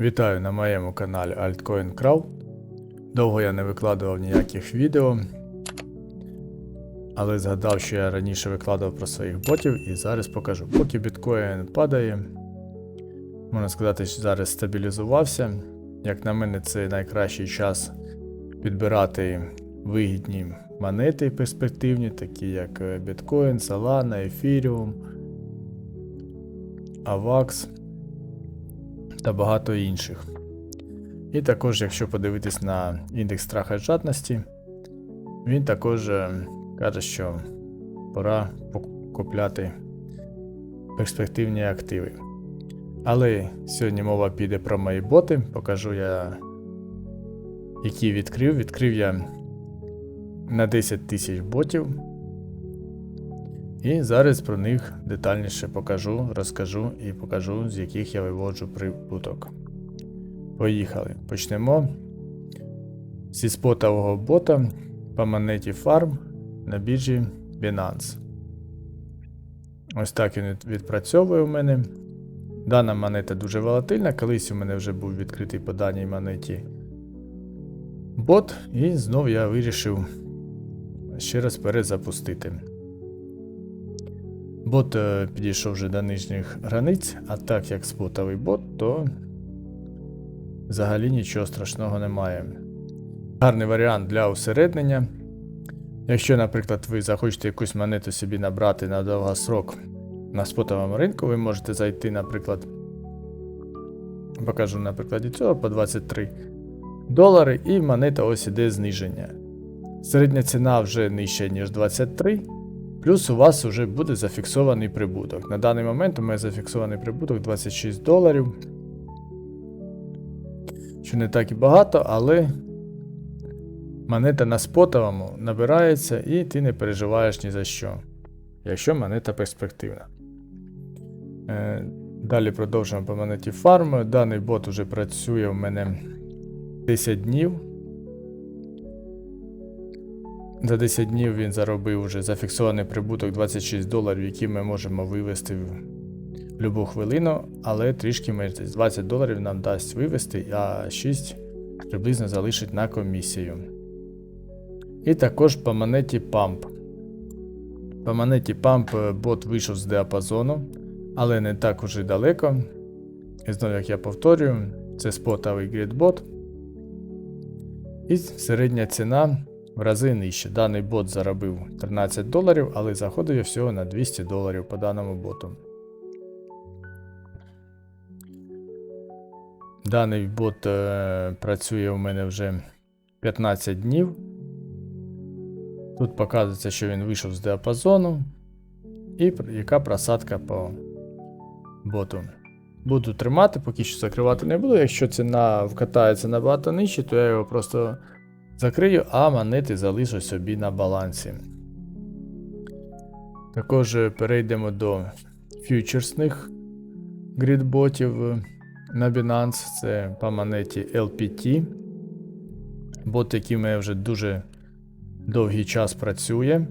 Вітаю на моєму каналі Altcoin Crowd. Довго я не викладував ніяких відео, але згадав, що я раніше викладав про своїх ботів і зараз покажу. Поки біткоін падає, можна сказати, що зараз стабілізувався. Як на мене, це найкращий час підбирати вигідні монети перспективні, такі як е, біткоін, Solana, Ethereum, AVAX та багато інших. І також, якщо подивитись на індекс страха і жадності, він також е, каже, що пора купляти перспективні активи. Але сьогодні мова піде про мої боти. Покажу я, які відкрив. Відкрив я на 10 тисяч ботів. І зараз про них детальніше покажу, розкажу і покажу, з яких я виводжу прибуток. Поїхали. Почнемо зі спотового бота по монеті Farm на біржі Binance. Ось так він відпрацьовує у мене. Дана монета дуже волатильна. Колись у мене вже був відкритий по даній монеті бот, і знов я вирішив ще раз перезапустити. Бот е, підійшов вже до нижніх границь, а так як спотовий бот, то взагалі нічого страшного немає. Гарний варіант для усереднення. Якщо, наприклад, ви захочете якусь монету собі набрати на довгосрок на спотовому ринку, ви можете зайти, наприклад, покажу на прикладі цього по 23 долари, і монета ось іде зниження. Середня ціна вже нижча, ніж 23. Плюс у вас вже буде зафіксований прибуток. На даний момент у мене зафіксований прибуток 26 доларів. Що не так і багато, але монета на спотовому набирається і ти не переживаєш ні за що, якщо монета перспективна. Е, Далі продовжуємо по монеті Farm. Даний бот вже працює у мене 10 днів. За 10 днів він заробив вже зафіксований прибуток 26 доларів, які ми можемо вивести в будь-яку хвилину, але трішки менше. 20 доларів нам дасть вивести, а 6 приблизно залишить на комісію. І також по монеті Pump. По монеті Pump е, бот вийшов з діапазону, але не так уже далеко. І знову, як я повторюю, це спотовий грідбот. І середня ціна в рази нижче. Даний бот заробив 13 доларів, але заходив я всього на 200 доларів по даному боту. Даний бот е, працює у мене вже 15 днів. Тут показується, що він вийшов з діапазону. І яка просадка по боту. Буду тримати, поки що закривати не буду. Якщо ціна вкатається набагато нижче, то я його просто закрию, а монети залишу собі на балансі. Також е, перейдемо до фьючерсних грідботів на Binance. Це по монеті LPT. Бот, який в мене вже дуже довгий час працює.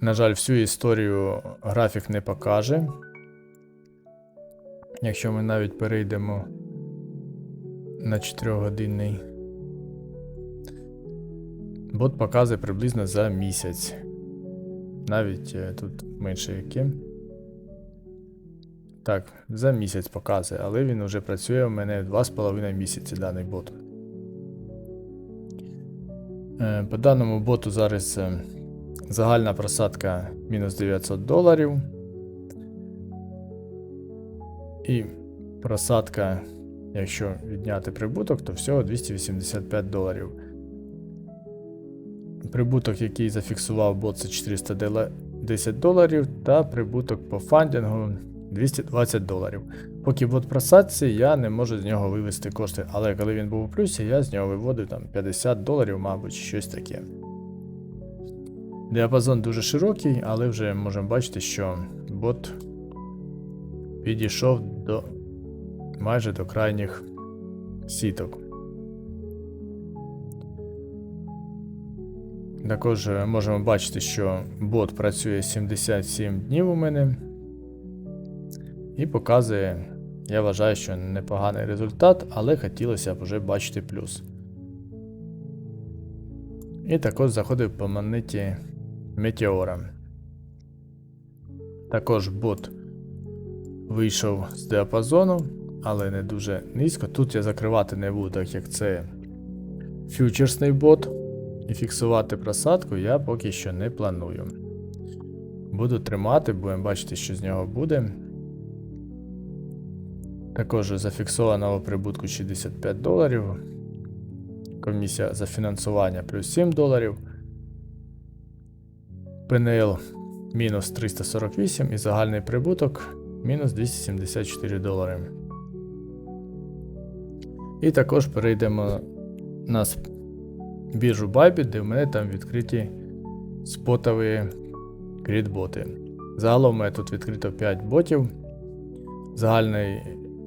На жаль, всю історію графік не покаже. Якщо ми навіть перейдемо на 4-годинний. Бот показує приблизно за місяць. Навіть е, тут менше яке. Так, за місяць показує, але він вже працює у мене 2,5 місяці даний бот. Е, По даному боту зараз е, загальна просадка мінус 900 доларів. І просадка, якщо відняти прибуток, то всього 285 доларів. Прибуток, який зафіксував бот, це 410 доларів, та прибуток по фандингу 220 доларів. Поки бот просадці, я не можу з нього вивести кошти, але коли він був у плюсі, я з нього виводив там 50 доларів, мабуть, щось таке. Діапазон дуже широкий, але вже можемо бачити, що бот підійшов до майже до крайніх сіток. Також е, можемо бачити, що бот працює 77 днів у мене і показує Я вважаю, що непоганий результат, але хотілося б вже бачити плюс. І також заходив по монеті Метеора. Також бот вийшов з діапазону, але не дуже низько. Тут я закривати не буду, так як це фьючерсний бот. І фіксувати просадку я поки що не планую. Буду тримати, будемо бачити, що з нього буде. Також зафіксованого прибутку 65 доларів. Комісія за фінансування плюс 7 доларів. ПНЛ мінус 348 і загальний прибуток мінус 274 долари. І також перейдемо на біржу Bybit, де в мене там відкриті спотові крітботи. Загалом у мене тут відкрито 5 ботів. Загальний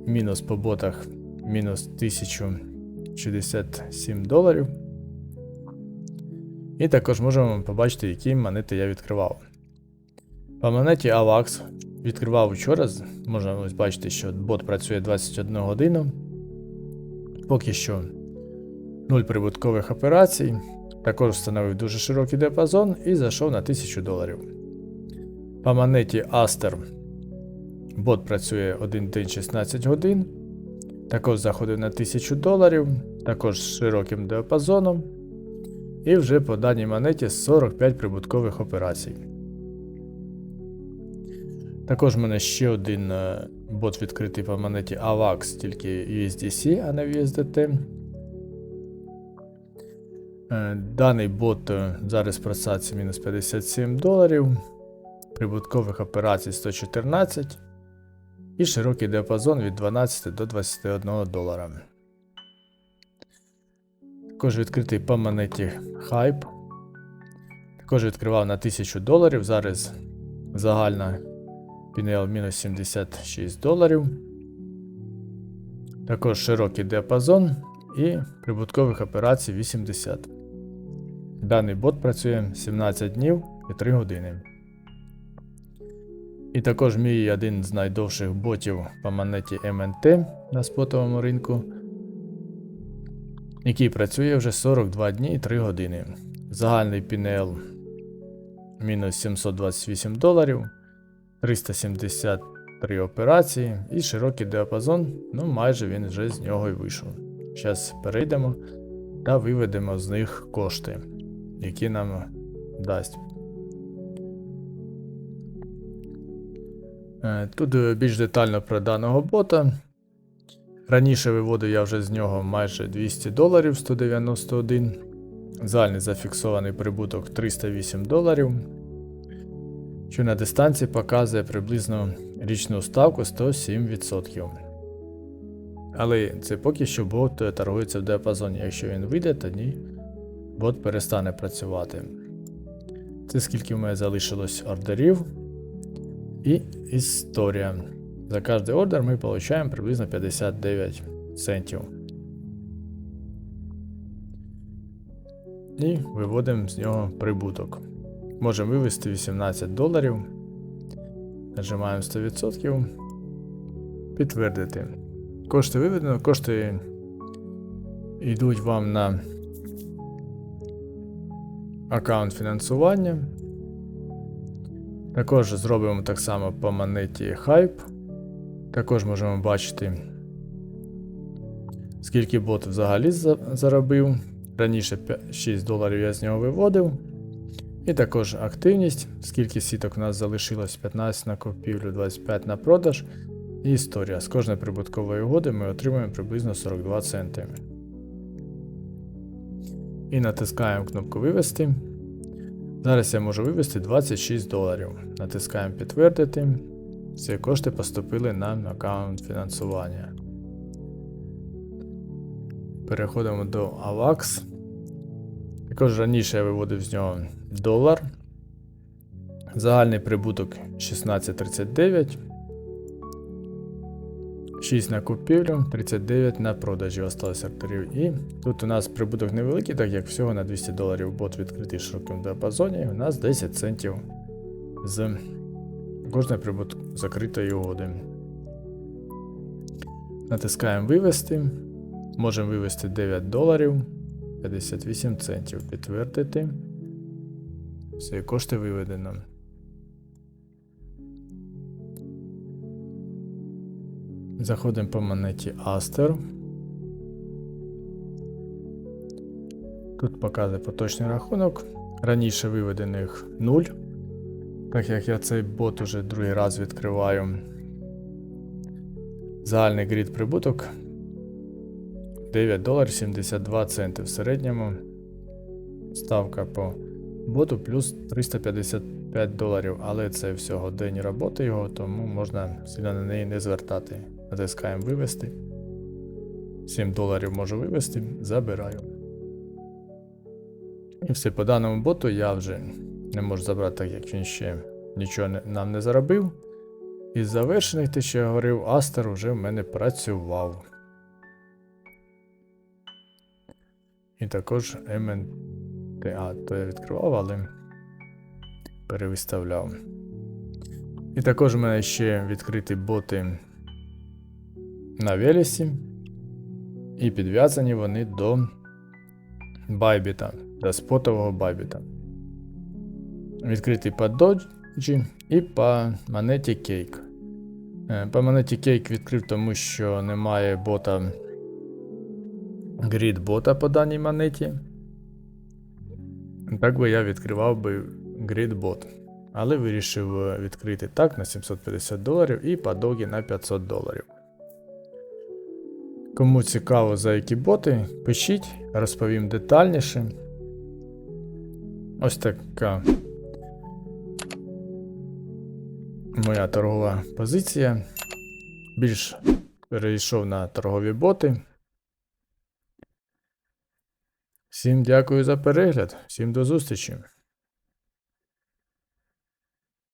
мінус по ботах мінус 1067 доларів. І також можемо побачити, які монети я відкривав. По монеті AVAX відкривав вчора. Можна ось бачити, що бот працює 21 годину. Поки що 0 прибуткових операцій. Також встановив дуже широкий діапазон і зайшов на 1000 доларів. По монеті Aster бот працює 1 день 16 годин. Також заходив на 1000 доларів, також з широким діапазоном. І вже по даній монеті 45 прибуткових операцій. Також в мене ще один е, бот відкритий по монеті AVAX, тільки USDC, а не USDT. Е, Даний бот е, зараз просадці мінус 57 доларів, прибуткових операцій 114 і широкий діапазон від 12 до 21 долара. Також відкритий по монеті Hype. Також відкривав на 1000 доларів. Зараз загальна PNL мінус 76 доларів. Також широкий діапазон і прибуткових операцій 80. Даний бот працює 17 днів і 3 години. І також мій один з найдовших ботів по монеті MNT на спотовому ринку, який працює вже 42 дні і 3 години. Загальний PNL мінус 728 доларів, 373 операції і широкий діапазон, ну майже він вже з нього і вийшов. Зараз перейдемо та виведемо з них кошти, які нам дасть. Е, Тут е, більш детально про даного бота. Раніше виводив я вже з нього майже 200 доларів 191. Загальний зафіксований прибуток 308 доларів. Що на дистанції показує приблизно річну ставку 107%. Але це поки що бот е, торгується в діапазоні. Якщо він вийде, тоді бот перестане працювати. Це скільки в мене залишилось ордерів. І історія. За кожний ордер ми получаємо приблизно 59 центів. І виводимо з нього прибуток. Можемо вивести 18 доларів. Нажимаємо 100%. Підтвердити. Кошти виведено, кошти йдуть вам на аккаунт фінансування. Також зробимо так само по монеті Hype. Також можемо бачити, скільки бот взагалі заробив. Раніше 6 доларів я з нього виводив. І також активність, скільки сіток у нас залишилось 15 на купівлю, 25 на продаж. І історія. З кожної прибуткової угоди ми отримуємо приблизно 42 центи. І натискаємо кнопку Вивести. Зараз я можу вивести 26 доларів. Натискаємо підтвердити. Ці кошти поступили на аккаунт фінансування. Переходимо до AVAX. Також раніше я виводив з нього долар. Загальний прибуток 16,39. 6 на купівлю, 39 на продажі осталось акторів. І тут у нас прибуток невеликий, так як всього на 200 доларів бот відкритий в широкому діапазоні. У нас 10 центів з кожної прибутку закритої угоди. Натискаємо вивести. Можемо вивести 9 доларів 58 центів. Підтвердити. Все, кошти виведено. Заходимо по монеті Aster. Тут показує поточний рахунок. Раніше виведених 0. Так як я цей бот уже другий раз відкриваю. Загальний грід прибуток 9 доларів 72 центи в середньому. Ставка по боту плюс 355 доларів, але це всього день роботи його, тому можна сильно на неї не звертати. Натискаємо вивести. 7 доларів можу вивести, забираю. І все, по даному боту я вже не можу забрати, так як він ще нічого не- нам не заробив. Із завершених, те, що я говорив, Астер вже в мене працював. І також МНТА, то я відкривав, але перевиставляв. І також у мене ще відкриті боти на Велісі. І підв'язані вони до Байбіта, до спотового Байбіта. Відкритий по Doji і по монеті Cake. Е, По монеті Cake відкрив, тому що немає бота грід бота по даній монеті. Так би я відкривав би грід бот. Але вирішив е, відкрити так на 750 доларів і по догі на 500 доларів. Кому цікаво за які боти, пишіть, розповім детальніше. Ось така моя торгова позиція. Більш перейшов на торгові боти. Всім дякую за перегляд, всім до зустрічі!